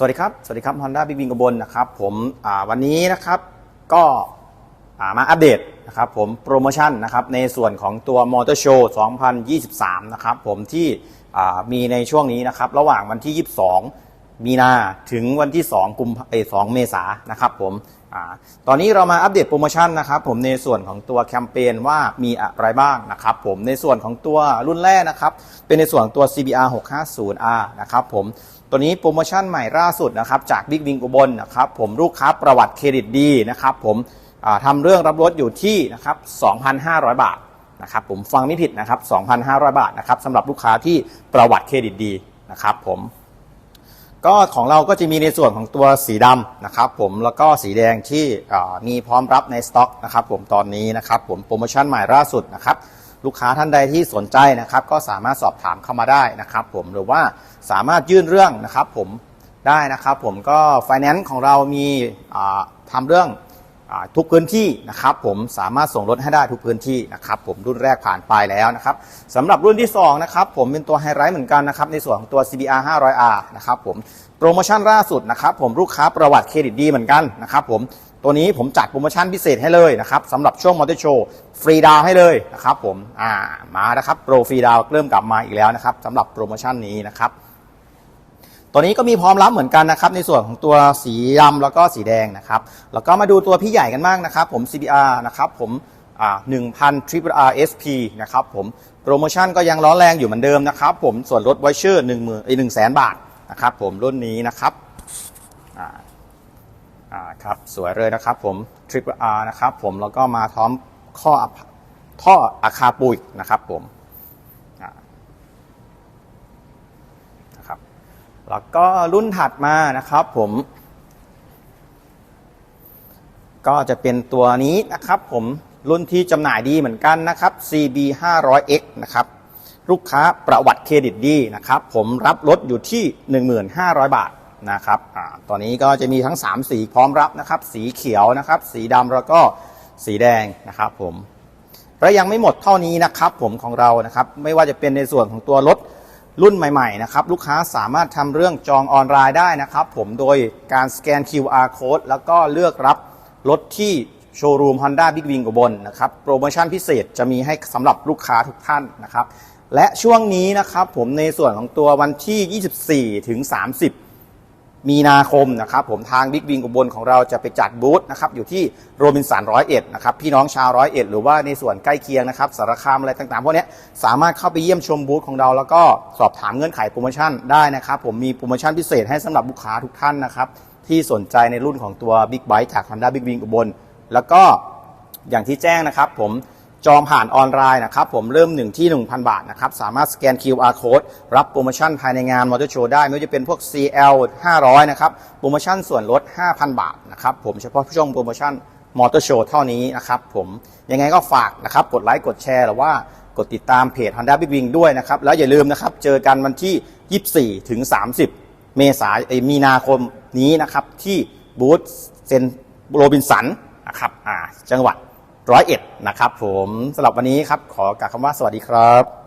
สวัสดีครับ สวัสดีครับ Honda Big Wing กบลนะครับ ผมวันนี้นะครับก็มาอัปเดตนะครับผมโปรโมชั่นนะครับในส่วนของตัวมอเตอร์โชว์2023 นะครับผมที่มีในช่วงนี้นะครับระหว่างวันที่ 22 มีนาถึงวันที่ 2 กุมเออ2เมษายนนะครับผม ตอนนี้เรามาอัปเดตโปรโมชั่นนะครับผมในส่วนของตัวแคมเปญว่ามีอะไรบ้างนะครับผมในส่วนของตัวรุ่นแรกนะครับ เป็นในส่วนตัว CBR 650R นะครับผมตัวนี้โปรโมชั่นใหม่ล่าสุดนะครับจาก Big Wing อุบลนะครับผมลูกค้าประวัติเครดิตดีนะครับผมทำเรื่องรับรถอยู่ที่นะครับ2,500 บาทนะครับผมฟังไม่ผิดนะครับ2,500 บาทนะครับสำหรับลูกค้าที่ประวัติเครดิตดีนะครับผม ก็ของเราก็จะมีในส่วนของตัวสีดำนะครับผมแล้วก็สีแดงที่มีพร้อมรับในสต็อกนะครับผมตอนนี้นะครับผมโปรโมชั่นใหม่ล่าสุดนะครับลูกค้าท่านใดที่สนใจนะครับก็สามารถสอบถามเข้ามาได้นะครับผมหรือว่าสามารถยื่นเรื่องนะครับผมได้นะครับผมก็ไฟแนนซ์ของเรามีทำทำเรื่อง ทุกพื้นที่นะครับผมสามารถส่งรถให้ได้ทุกพื้นที่นะครับผมรุ่นแรกผ่านไปแล้วนะครับสำหรับรุ่นที่2นะครับผมเป็นตัวไฮไลท์เหมือนกันนะครับในส่วนของตัว CBR 500R นะครับผมโปรโมชั่นล่าสุดนะครับผมลูกค้าประวัติเครดิตดีเหมือนกันนะครับผมตัวนี้ผมจัดโปรโมชั่นพิเศษให้เลยนะครับสำหรับช่วงมอเตอร์โชว์ฟรีดาวให้เลยนะครับผมอ่ามานะครับโปรฟรีดาวเริ่มกลับมาอีกแล้วนะครับสำหรับโปรโมชั่นนี้นะครับ ตัวนี้ก็มีพร้อมรับเหมือนกันนะครับ ในส่วนของตัวสีดำแล้วก็สีแดงนะครับ แล้วก็มาดูตัวพี่ใหญ่กันบ้างนะครับ ผม CBR นะครับผมอ่า1,000 Triple R SP นะครับผมโปรโมชั่นก็ยังร้อนแรงอยู่เหมือนเดิมนะครับ ผมส่วนลดไวเชอร์1 0 0 0 0ไอ้1 0 0 0 0บาทนะครับ ผมรุ่นนี้นะครับอ่าอ่าครับสวยเลยนะครับผม Triple R นะครับผมแล้วก็มาพร้อมข้อท่ออาคาปุยนะครับผมนะครับ แล้วก็รุ่นถัดมานะครับผม ก็จะเป็นตัวนี้นะครับผมรุ่นที่จำหน่ายดีเหมือนกันนะครับ CB 500X นะครับ ลูกค้าประวัติเครดิตดีนะครับ ผมรับรถอยู่ที่ 1500 บาทนะครับอตอนนี้ก็จะมีทั้ง 3 สีพร้อมรับนะครับ สีเขียวนะครับ สีดำแล้วก็สีแดงนะครับผมและยังไม่หมดเท่านี้นะครับผมของเรานะครับ ไม่ว่าจะเป็นในส่วนของตัวรถ รุ่นใหม่ๆนะครับลูกค้าสามารถทำเรื่องจองออนไลน์ได้นะครับ ผมโดยการสแกน QR code แล้วก็เลือกรับรถที่โชว์รูม Honda Big Wing อุบลนะครับโปรโมชั่นพิเศษจะมีให้สำหรับลูกค้าทุกท่านนะครับ และช่วงนี้นะครับผมในส่วนของตัววันที่ 24 ถึง 30 มีนาคมนะครับผมทางบิ๊กวิงอุบลของเราจะไปจัดบูธนะครับอยู่ที่โรบินสันร้อยเอ็ดนะครับพี่น้องชาวร้อยเอ็ดหรือว่าในส่วนใกล้เคียงนะครับสารคามอะไรต่างๆพวกนี้สามารถเข้าไปเยี่ยมชมบูธของเราแล้วก็สอบถามเงื่อนไขโปรโมชั่นได้นะครับผมมีโปรโมชั่นพิเศษให้สำหรับลูกค้าทุกท่านนะครับที่สนใจในรุ่นของตัว Big b i k e จาก Honda Big Wing อุบลแล้วก็อย่างที่แจ้งนะครับผม จองผ่านออนไลน์นะครับผมเริ่มหนึ่งที่ 1,000 บาทนะครับสามารถสแกน QR code รับโปรโมชั่นภายในงานมอเตอร์โชว์ได้ ไม่ว่าจะเป็นพวก CL 500 นะครับโปรโมชั่นส่วนลด 5,000 บาทนะครับผมเฉพาะช่วงโปรโมชั่นมอเตอร์โชว์เท่านี้นะครับผมยังไงก็ฝากนะครับกดไลค์กดแชร์หรือว่ากดติดตามเพจ Honda Big Wing ด้วยนะครับ แล้วอย่าลืมนะครับ เจอกันวันที่ 24 ถึง 30 เมษายนมีนาคมนี้นะครับ ที่บูธเซนโรบินสันนะครับจังหวัด ร้อยเอ็ดนะครับผมสำหรับวันนี้ครับขอกล่าวคำว่าสวัสดีครับ